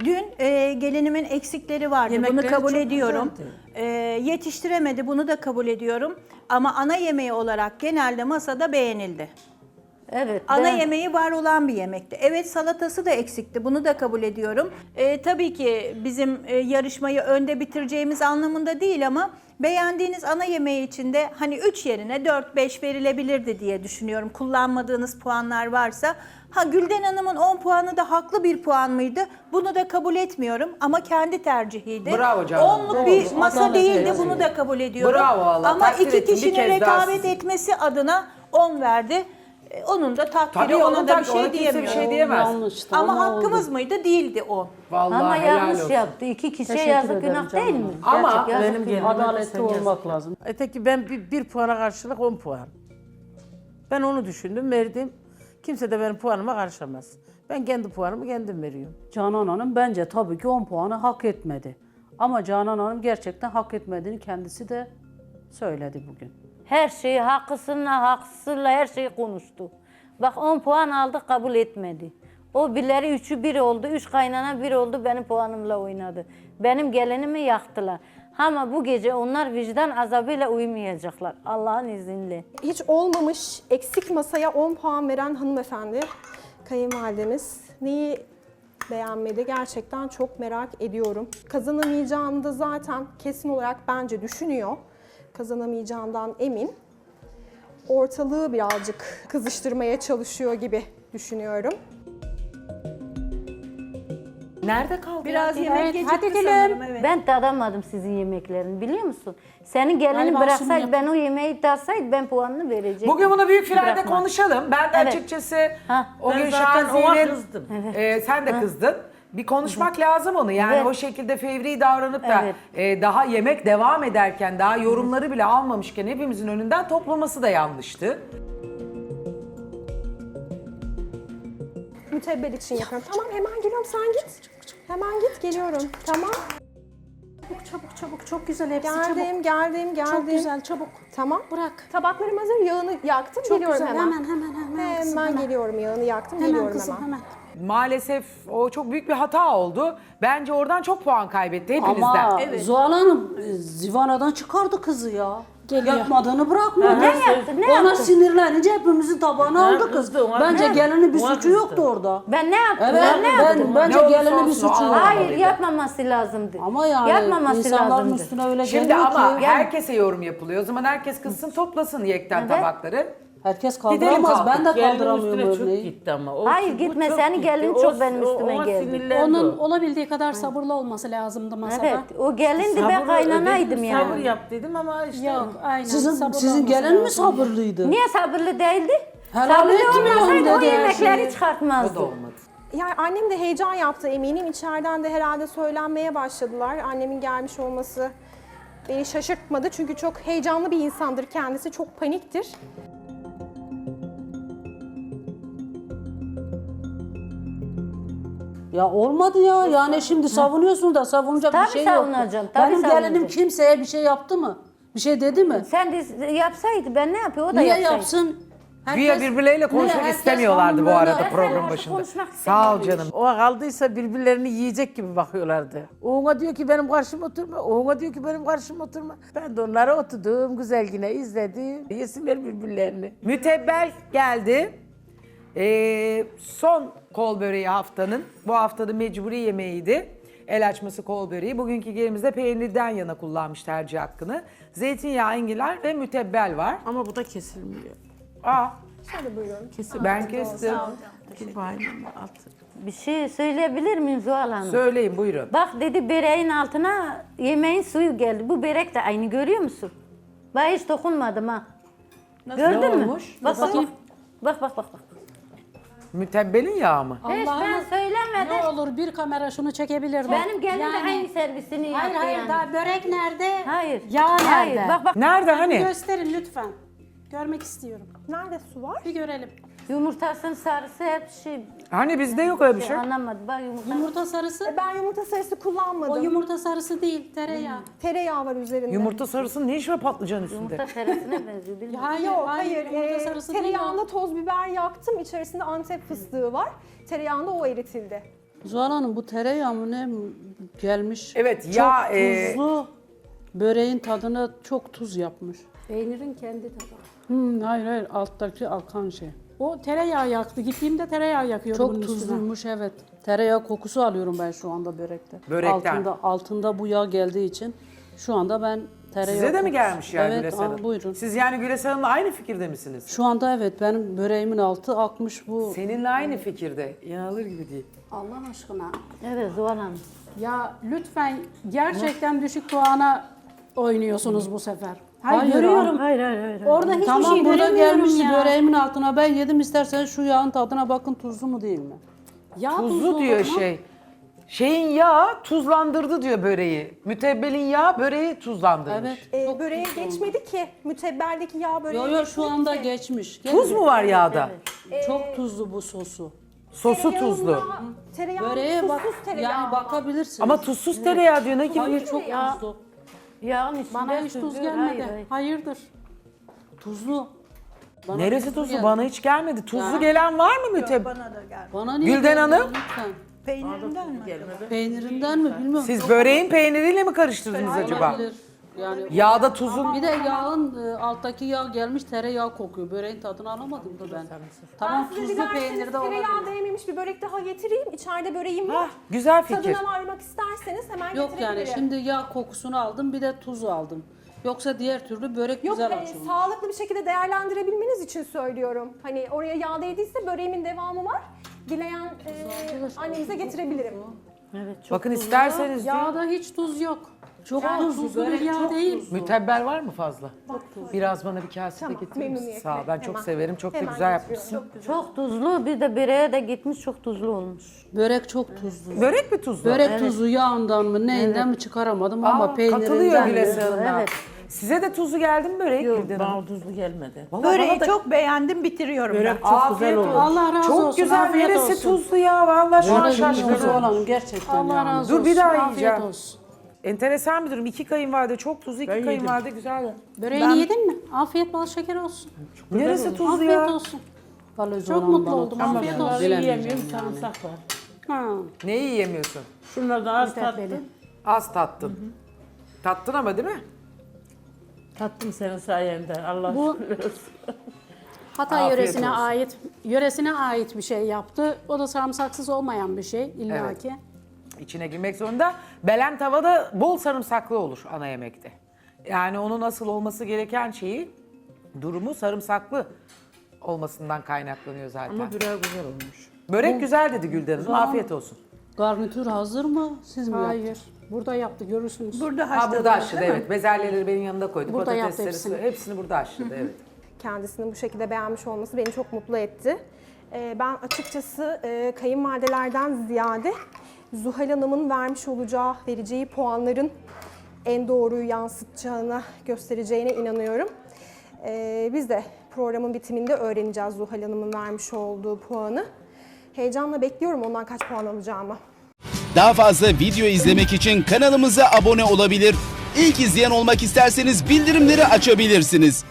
Dün e, gelinimin eksikleri vardı. Yemekleri bunu kabul çok ediyorum. güzeldi. E, yetiştiremedi. Bunu da kabul ediyorum. Ama ana yemeği olarak genelde masada beğenildi. Evet. Ana ben- yemeği var olan bir yemekti. Evet salatası da eksikti. Bunu da kabul ediyorum. Ee, tabii ki bizim e, yarışmayı önde bitireceğimiz anlamında değil ama beğendiğiniz ana yemeği içinde hani 3 yerine 4-5 verilebilirdi diye düşünüyorum. Kullanmadığınız puanlar varsa. Ha Gülden Hanım'ın 10 puanı da haklı bir puan mıydı? Bunu da kabul etmiyorum ama kendi tercihiydi. Bravo canım. Onluk bir Doğru. masa Adalet değildi evet. bunu da kabul ediyorum. Bravo Allah, Ama takdir iki ettim. Bir kişinin kez daha rekabet sizi. etmesi adına 10 verdi. E, Onun da takdiri, Tabii ona onun da bir tak- ona şey kimse bir diyemiyorum. şey diyemez. Yanlıştı Ama hakkımız oldu. mıydı? Değildi o. Vallahi Ama helal yanlış olsun. yaptı. İki kişiye Teşekkür yazık ederim günah canım. değil mi? Ama Gerçek yazık Benim günah. adaletli olmak lazım. Öteki ben bir, bir puana karşılık 10 puan. Ben onu düşündüm, verdim. Kimse de benim puanıma karışamaz. Ben kendi puanımı kendim veriyorum. Canan Hanım bence tabii ki 10 puanı hak etmedi. Ama Canan Hanım gerçekten hak etmediğini kendisi de söyledi bugün. Her şeyi haklısınla haksızla her şeyi konuştu. Bak 10 puan aldı kabul etmedi. O birileri üçü bir oldu, üç kaynana bir oldu benim puanımla oynadı. Benim gelinimi yaktılar. Ama bu gece onlar vicdan azabıyla uyumayacaklar Allah'ın izniyle. hiç olmamış eksik masaya 10 puan veren hanımefendi kayınvalidemiz neyi beğenmedi gerçekten çok merak ediyorum. Kazanamayacağını da zaten kesin olarak bence düşünüyor. Kazanamayacağından emin. Ortalığı birazcık kızıştırmaya çalışıyor gibi düşünüyorum. Nerede kaldı? Biraz ya? yemek Evet, gecikti hadi Gülüm. sanırım. Evet. Ben tadamadım sizin yemeklerini biliyor musun? Senin gelini Galiba bıraksaydı ben o yemeği tatsaydı ben puanını verecektim. Bugün bunu büyük Bırakma. konuşalım. Ben de Evet. açıkçası Ha. o Ben gün zaten Şaziye'nin... kızdım. e, sen de kızdın. Bir konuşmak lazım onu. Yani Evet. o şekilde fevri davranıp da Evet. e, daha yemek devam ederken, daha yorumları bile almamışken hepimizin önünden toplaması da yanlıştı. Mütebbel için yapıyorum. Tamam hemen geliyorum sen git. Hemen git geliyorum. Tamam. Çabuk çabuk çabuk çok güzel hepsi çabuk. Geldim geldim geldim. Çok güzel çabuk. Tamam. Bırak. Tabaklarım hazır. Yağını yaktım. Çok geliyorum güzel. hemen. Hemen hemen hemen. Hemen, kızım, hemen. geliyorum. Yağını yaktım. Hemen geliyorum kızım hemen. hemen. Maalesef o çok büyük bir hata oldu. Bence oradan çok puan kaybetti hepinizden. Ama Zuhal Hanım e, Zivana'dan çıkardı kızı ya. Geliyor. Yapmadığını bırakmadı. Ne yaptı, ne Ona yaptı? sinirlenince hepimizin tabağını Ha, aldı kız. kızdı, ona- Bence Ha, gelinin bir ona suçu kızdı. yoktu orada. Ben ne yaptım? Evet, ben ne yaptım? ben, bence Ne olursa gelinin bir olsun suçu o yok. Hayır yapmaması lazımdı. Ama yani yapmaması insanların lazımdı. üstüne öyle Şimdi geliyor ama ki. herkese yorum yapılıyor. O zaman herkes kızsın toplasın yekten Evet. tabakları. Herkes kaldıramaz. Ben de Gelinin kaldıramıyorum üstüne çok örneği. gitti ama. O, Hayır, bu gitme. çok Senin gitti. gelinin O- çok benim üstüme ona geldi. sinirlendi Onun o. olabildiği kadar sabırlı olması lazımdı masada. Evet, o gelindi ben Sabır- kaynanaydım dedim, yani. Sabır yap dedim ama işte. Yok aynen. Sizin, sabırlı sizin olması gelin mi lazım. sabırlıydı? Niye sabırlı değildi? Helal sabırlı etmiyor olmasaydı o dedi her yemekleri şeyi. O çıkartmazdı. da olmadı. Yani annem de heyecan yaptı eminim. İçeriden de herhalde söylenmeye başladılar. Annemin gelmiş olması beni şaşırtmadı. Çünkü çok heyecanlı bir insandır kendisi. Çok paniktir. Ya olmadı ya. Yani şimdi savunuyorsun da savunacak Tabii bir şey yok. savunacağım, tabii Benim gelinim savunacağım. kimseye bir şey yaptı mı? Bir şey dedi mi? Sen de yapsaydı ben ne yapıyor o da Niye yapsaydı. yapsın? Güya birbirleriyle konuşmak? Herkes istemiyorlardı bu arada program başında. konuşmak Sağ ol canım. O kaldıysa birbirlerini yiyecek gibi bakıyorlardı. Oğuna diyor ki benim karşıma oturma, oğuna diyor ki benim karşıma oturma. Ben de onlara oturdum, güzel yine izledim. Yesinler birbirlerini. Mütebbel geldi. Ee, son kol böreği haftanın. Bu haftanın mecburi yemeğiydi. El açması kol böreği. Bugünkü gelimizde peynirden yana kullanmış tercih hakkını. Zeytinyağı, enginar ve mütebbel var. Ama bu da kesilmiyor. Aa, Şöyle buyurun. ben kestim. Dur bayram altı. Bir şey söyleyebilir miyim Zuhal Hanım? Söyleyin buyurun. Bak dedi böreğin altına yemeğin suyu geldi. Bu börek de aynı görüyor musun? Ben hiç dokunmadım ha. Gördün Ne mü? olmuş? Bak bak bak. Bak bak bak. bak. Mütebbelin yağı mı? Hiç ben Allah'ım söylemedim. ne olur bir kamera şunu çekebilir mi? Benim gelin de aynı servisini yaptı Hayır hayır yani. daha börek nerede? Hayır. Yağ Hayır. nerede? Bak bak Nerede hani? Gösterin lütfen. Görmek istiyorum. Nerede su var? Bir görelim. Yumurtasının sarısı hep şey, Hani bizde yok öyle bir şey. anlamadım. Bak yumurta. Yumurta sarısı. E, Ben yumurta sarısı kullanmadım. O yumurta sarısı değil, tereyağı. Tereyağı var üzerinde. Yumurta sarısının ne işi var patlıcan üstünde? Yumurta sarısına benziyor bilmiyorum. Hayır, Yok hayır, hayır. yumurta Ee, sarısı değil o. tereyağında toz biber yaktım. İçerisinde antep fıstığı var. Tereyağında o eritildi. Zuhal Hanım bu tereyağı mı ne gelmiş? Evet, çok yağ, e, tuzlu. Böreğin tadına çok tuz yapmış. Peynirin kendi tadı. Hmm, hayır hayır alttaki alkan şey. O tereyağı yaktı. Gittiğimde tereyağı yakıyordu Çok bunun üstüne. tuzluymuş evet. Tereyağı kokusu alıyorum ben şu anda börekte. Börekten. Altında, altında bu yağ geldiği için şu anda ben tereyağı Size de mi kokusu- gelmiş yani Evet Güles aa, Hanım? buyurun. Siz yani Güles Hanım'la aynı fikirde misiniz? Şu anda evet benim böreğimin altı akmış bu. Seninle aynı fikirde. İnanılır gibi değil. Allah aşkına. Evet Zuhal Hanım. Ya lütfen gerçekten düşük puana oynuyorsunuz bu sefer. Hayır, Hayır, görüyorum. Hayır hayır hayır. Orada hiçbir Tamam şey burada göremiyorum gelmiş ya. böreğimin altına ben yedim isterseniz şu yağın tadına bakın tuzlu mu değil mi? Ya Tuzlu diyor şey. Şeyin yağı tuzlandırdı diyor böreği. Mütebbelin yağı böreği tuzlandırmış. Evet. Ee, böreğe geçmedi ki. Mütebbeldeki yağ böreğe Yo yo şu geçmedi anda ki. geçmiş. Tuz mu var yağda? Çok tuzlu bu sosu. Sosu tuzlu. Tereyağında- Tereyağı Böreğe bak tuzsuz tereyağı. yani bakabilirsiniz. Ama tuzsuz tereyağı diyor ne gibi? Hayır çok tuzlu. Yağın içinde Bana hiç tuz sürüyor. gelmedi. Hayır, hayır. Hayırdır? Tuzlu. Bana Neresi tuzlu? geldi. Bana hiç gelmedi. Tuzlu gelen var mı müteb? Bana da geldi. Bana niye Gülden geldi Hanım? Lütfen. Peynirinden mi? Peynirinden mi bilmiyorum. Siz böreğin peyniriyle mi karıştırdınız acaba? Olabilir. Yani Yağda tuzun... bir de yağın e, alttaki yağ gelmiş tereyağı kokuyor. Böreğin tadını alamadım da ben. Tamam Ben size tuzlu dilerseniz peynirde tereyağı olabilir. değmemiş bir börek daha getireyim. İçeride böreğim var. Güzel fikir. Tadına varmak isterseniz hemen Yok yani getirebilirim. şimdi yağ kokusunu aldım bir de tuzu aldım. Yoksa diğer türlü börek Yok güzel e, açılmış. sağlıklı bir şekilde değerlendirebilmeniz için söylüyorum. Hani oraya yağ değdiyse böreğimin devamı var. Dileyen e, annenize getirebilirim. Evet çok Bakın isterseniz diyor. Yağda hiç tuz yok. Çok Yani tuzlu, tuzlu bir börek yağ çok değil. tuzlu. Mütebbel var mı fazla? Biraz bana bir kase de getirir misin? memnuniyetle. Sağ ol. Ben çok Hemen. severim. Çok da Hemen güzel yapmışsın. Çok tuzlu. Bir de böreğe de gitmiş çok tuzlu olmuş. Börek çok tuzlu. Börek mi tuzlu? Börek tuzu yağından mı neyinden mi çıkaramadım ama Aa, katılıyor peynirinden Güles de. Hanım'dan. Evet. Size de tuzlu geldi mi börek? Hanım? Bana tuzlu gelmedi. Vallahi Böreği bana da- çok beğendim bitiriyorum ben. Börek çok güzel oldu. Allah razı Çok olsun. güzel. afiyet Neresi olsun. tuzlu ya? Vallahi şu an Börek şaşkınım. olan gerçekten Allah razı Dur, olsun. bir daha afiyet yiyeceğim. olsun. Enteresan bir durum. İki kayınvalide çok tuzlu, iki Ben yedim. kayınvalide güzel. Böreğini yedin mi? Afiyet bal şeker olsun. Neresi tuzlu afiyet ya? olsun. Çok mutlu oldum. tuzlu Afiyet olsun. Bunları Bilemeyeceğim yiyemiyorum sarımsak var. Ha. Neyi yiyemiyorsun? Şunlardan az tattım. Az tattın. Tattın ama değil mi? Tattım senin sayende. Allah Bu- şükür olsun. Hatay Afiyet yöresine olsun. ait yöresine ait bir şey yaptı. O da sarımsaksız olmayan bir şey illaki. İçine girmek zorunda. Belen tavada bol sarımsaklı olur ana yemekte. Yani onun asıl olması gereken şeyi, durumu sarımsaklı olmasından kaynaklanıyor zaten. Ama böreği güzel olmuş. Börek güzel dedi Gülden Hanım. Afiyet olsun. Garnitür hazır mı? Siz mi yaptınız? Hayır. Burada yaptı görürsünüz. Burada Ha haşladım. burada haşladı evet. Bezelyeleri benim yanında koydu. Burada yaptı Patatesleri hepsini. hepsini burada haşladı evet. Kendisinin bu şekilde beğenmiş olması beni çok mutlu etti. Ee, ben açıkçası e, kayınvalidelerden ziyade Zuhal Hanım'ın vermiş olacağı, vereceği puanların en doğruyu yansıtacağına, göstereceğine inanıyorum. Ee, biz de programın bitiminde öğreneceğiz Zuhal Hanım'ın vermiş olduğu puanı. Heyecanla bekliyorum ondan kaç puan alacağımı. Daha fazla video izlemek için kanalımıza abone olabilir. İlk izleyen olmak isterseniz bildirimleri açabilirsiniz.